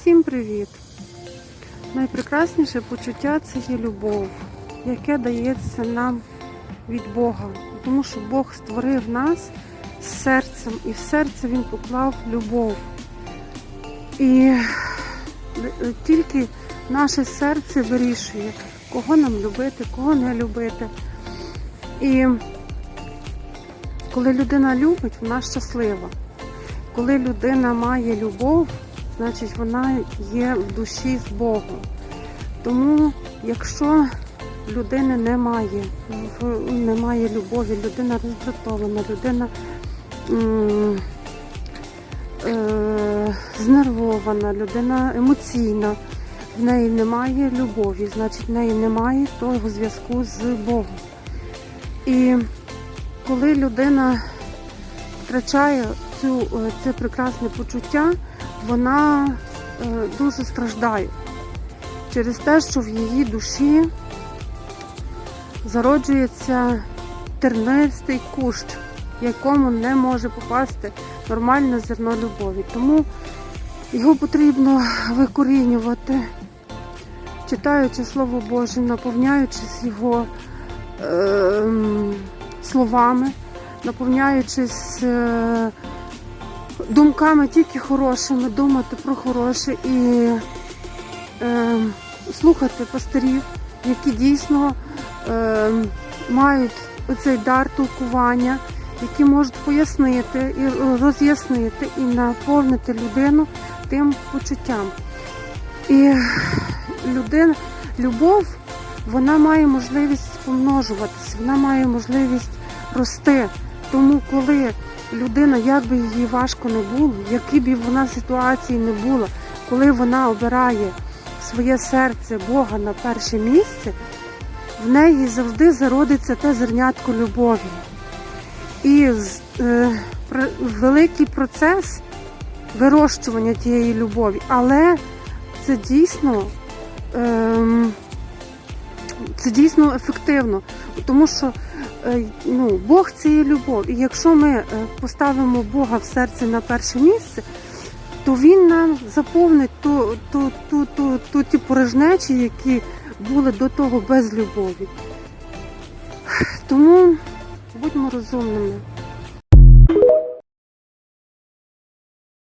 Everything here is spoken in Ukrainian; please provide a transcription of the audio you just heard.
Всім привіт! Найпрекрасніше почуття це є любов, яке дається нам від Бога. Тому що Бог створив нас з серцем, і в серце Він поклав любов. І е, тільки наше серце вирішує, кого нам любити, кого не любити. І коли людина любить, вона щаслива. Коли людина має любов, значить вона є в душі з Богом. Тому, якщо людини немає, немає любові, людина роздратована, людина е, знервована, людина емоційна, в неї немає любові, значить в неї немає того зв'язку з Богом. І коли людина втрачає цю, е, це прекрасне почуття, вона е, дуже страждає через те, що в її душі зароджується тернистий кущ, якому не може попасти нормальне зерно любові. Тому його потрібно викорінювати, читаючи Слово Боже, наповняючись його е, словами, наповняючись е, думками тільки хорошими, думати про хороше і е, слухати пастирів, які дійсно е, мають оцей дар толкування, які можуть пояснити і роз'яснити і наповнити людину тим почуттям. І людина, любов, вона має можливість помножуватися, вона має можливість рости. Тому коли людина, як би їй важко не було, які б вона ситуації не була, коли вона обирає своє серце Бога на перше місце, в неї завжди зародиться те зернятко любові. І е, великий процес вирощування тієї любові, але це дійсно, ем, це дійсно ефективно, тому що е, ну, Бог це є любов. І якщо ми е, поставимо Бога в серці на перше місце, то Він нам заповнить ту, ту, ту, ту, ту, ті порожнечі, які були до того без любові. Тому будьмо розумними.